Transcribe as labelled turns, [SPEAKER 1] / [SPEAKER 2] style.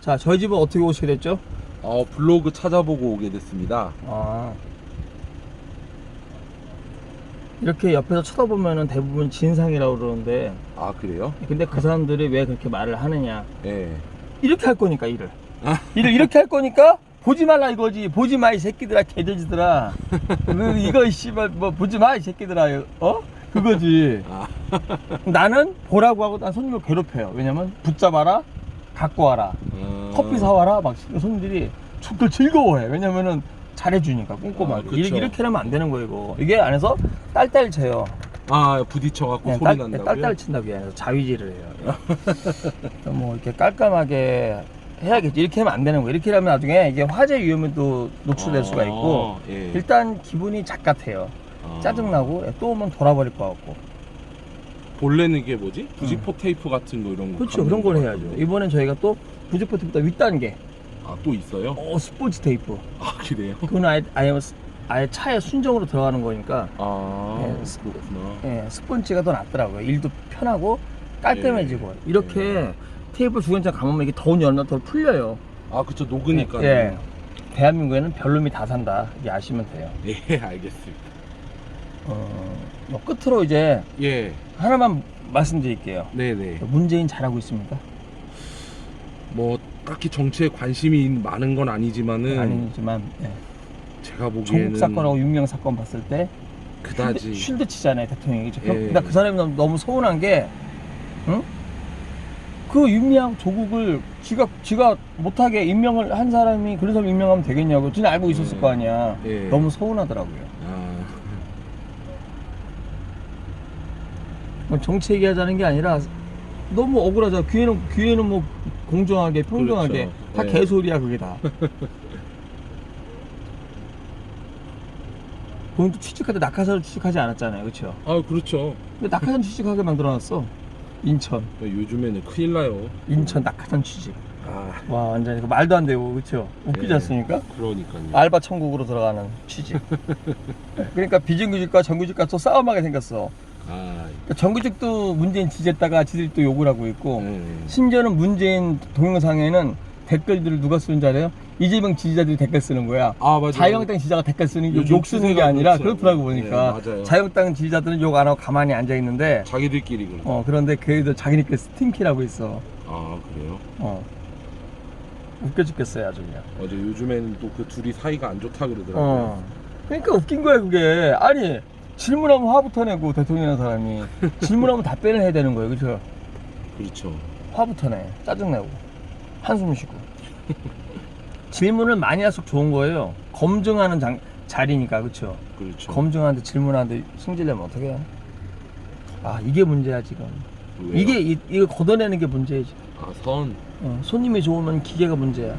[SPEAKER 1] 자, 저희 집은 어떻게 오시게 됐죠?
[SPEAKER 2] 어, 블로그 찾아보고 오게 됐습니다.
[SPEAKER 1] 아. 이렇게 옆에서 쳐다보면은 대부분 진상이라고 그러는데,
[SPEAKER 2] 아, 그래요?
[SPEAKER 1] 근데 그 사람들이 왜 그렇게 말을 하느냐.
[SPEAKER 2] 예.
[SPEAKER 1] 이렇게 할 거니까, 일을.
[SPEAKER 2] 아.
[SPEAKER 1] 일을 이렇게 할 거니까, 보지 말라 이거지. 보지 마, 이 새끼들아, 개돼지들아. 그, 이거, 이 씨발, 뭐, 보지 마, 이 새끼들아. 어? 그거지.
[SPEAKER 2] 아,
[SPEAKER 1] 나는 보라고 하고 난 손님을 괴롭혀요. 왜냐면, 붙잡아라, 갖고 와라.
[SPEAKER 2] 어...
[SPEAKER 1] 커피 사와라? 막 손님들이 죽들 즐거워해. 왜냐면은 잘해주니까 꼼꼼하게.
[SPEAKER 2] 아, 그쵸.
[SPEAKER 1] 이렇게, 이렇게 하면 안 되는 거예요 이거. 이게 안에서 딸딸 쳐요.
[SPEAKER 2] 아, 부딪혀갖고
[SPEAKER 1] 그냥
[SPEAKER 2] 소리
[SPEAKER 1] 딸,
[SPEAKER 2] 난다고요?
[SPEAKER 1] 딸딸 친다고 해서 자위질을 해요. 뭐 이렇게 깔끔하게 해야겠지. 이렇게 하면 안 되는 거예요. 이렇게 하면 나중에 이게 화재 위험에 또 노출될 수가 있고
[SPEAKER 2] 아, 예.
[SPEAKER 1] 일단 기분이 작같아요.
[SPEAKER 2] 아.
[SPEAKER 1] 짜증나고 또 오면 돌아버릴 것 같고
[SPEAKER 2] 본래는 이게 뭐지? 부지포 테이프 같은 거 이런 거.
[SPEAKER 1] 그렇죠
[SPEAKER 2] 감는
[SPEAKER 1] 그런 걸
[SPEAKER 2] 거
[SPEAKER 1] 해야죠
[SPEAKER 2] 같은데.
[SPEAKER 1] 이번엔 저희가 또 부즈포트보다 윗단계
[SPEAKER 2] 아, 또 있어요?
[SPEAKER 1] 어 스포츠 테이프
[SPEAKER 2] 아, 그래요?
[SPEAKER 1] 그건 아예, 아예, 아예 차에 순정으로 들어가는 거니까
[SPEAKER 2] 아,
[SPEAKER 1] 예,
[SPEAKER 2] 그렇구나.
[SPEAKER 1] 예, 스펀지가 더 낫더라고요. 일도 편하고 깔끔해지고 이렇게 테이블 주변장 감으면 이게 더운 여름날 더 풀려요.
[SPEAKER 2] 아, 그쵸, 녹으니까.
[SPEAKER 1] 예. 대한민국에는 별놈이 다 산다. 이게 아시면 돼요.
[SPEAKER 2] 예, 알겠습니다.
[SPEAKER 1] 어, 뭐 끝으로 이제
[SPEAKER 2] 예,
[SPEAKER 1] 하나만 말씀드릴게요.
[SPEAKER 2] 네네.
[SPEAKER 1] 문재인 잘하고 있습니까?
[SPEAKER 2] 뭐, 딱히 정치에 관심이 많은 건 아니지만은.
[SPEAKER 1] 아니지만 예.
[SPEAKER 2] 제가 보기에는.
[SPEAKER 1] 종북 사건하고 윤명 사건 봤을 때
[SPEAKER 2] 그다지.
[SPEAKER 1] 쉴드 치잖아요 대통령이. 저-
[SPEAKER 2] 예.
[SPEAKER 1] 근데 그 사람이 너무, 너무 서운한 게, 응? 그 윤미향 조국을 지가 지가 못하게 임명을 한 사람이 그런 사람 임명하면 되겠냐고. 지는 알고 있었을
[SPEAKER 2] 예.
[SPEAKER 1] 거 아니야.
[SPEAKER 2] 예.
[SPEAKER 1] 너무 서운하더라고요.
[SPEAKER 2] 아,
[SPEAKER 1] 뭐 정치 얘기하자는 게 아니라 너무 억울하죠. 귀에는 귀에는 뭐 공정하게 평등하게
[SPEAKER 2] 그렇죠.
[SPEAKER 1] 다
[SPEAKER 2] 예.
[SPEAKER 1] 개소리야 그게 다. 본인도 취직할 때 낙하산을 취직하지 않았잖아요, 그렇죠?
[SPEAKER 2] 아, 그렇죠.
[SPEAKER 1] 근데 낙하산 취직하게 만들어놨어. 인천,
[SPEAKER 2] 요즘에는 큰일 나요.
[SPEAKER 1] 인천 낙하산 취직.
[SPEAKER 2] 아,
[SPEAKER 1] 와 완전 이거 말도 안 되고 그렇죠? 웃기지
[SPEAKER 2] 예.
[SPEAKER 1] 않습니까?
[SPEAKER 2] 그러니까요.
[SPEAKER 1] 알바 천국으로 들어가는 취직. 그러니까 비정규직과 정규직과 또 싸움하게 생겼어.
[SPEAKER 2] 아,
[SPEAKER 1] 그러니까 정규직도 문재인 지지했다가 지들이 또 욕을 하고 있고
[SPEAKER 2] 예.
[SPEAKER 1] 심지어는 문재인 동영상에는 댓글들을 누가 쓰는 줄 알아요? 이재명 지지자들이 댓글 쓰는 거야.
[SPEAKER 2] 아, 맞아요.
[SPEAKER 1] 자유한국당 지지자가 댓글 쓰는 게 욕 쓰는 게 아니라
[SPEAKER 2] 그렇더라고요.
[SPEAKER 1] 그렇더라고 보니까
[SPEAKER 2] 네, 맞아요.
[SPEAKER 1] 자유한국당 지지자들은 욕 안 하고 가만히 앉아 있는데
[SPEAKER 2] 자기들끼리 그래.
[SPEAKER 1] 어 그런데 걔들 자기네끼리 스팀키라고 있어.
[SPEAKER 2] 아, 그래요?
[SPEAKER 1] 어 웃겨 죽겠어요 아주 그냥.
[SPEAKER 2] 어제 요즘에는 또 그 둘이 사이가 안 좋다 그러더라고요.
[SPEAKER 1] 어 그러니까 웃긴 거야 그게 아니 질문하면 화부터 내고 대통령이라는 사람이 질문하면 답변을 해야 되는 거예요 그죠?
[SPEAKER 2] 그렇죠.
[SPEAKER 1] 화부터 내 짜증 내고 한숨 쉬고 질문을 많이 할수록 좋은 거예요 검증하는 장, 자리니까 그쵸
[SPEAKER 2] 그렇죠.
[SPEAKER 1] 검증하는데 질문하는데 승질내면 어떡해 아 이게 문제야 지금
[SPEAKER 2] 왜요?
[SPEAKER 1] 이게 이, 이거 걷어내는 게 문제지
[SPEAKER 2] 아, 선.
[SPEAKER 1] 어, 손님이 좋으면 기계가 문제야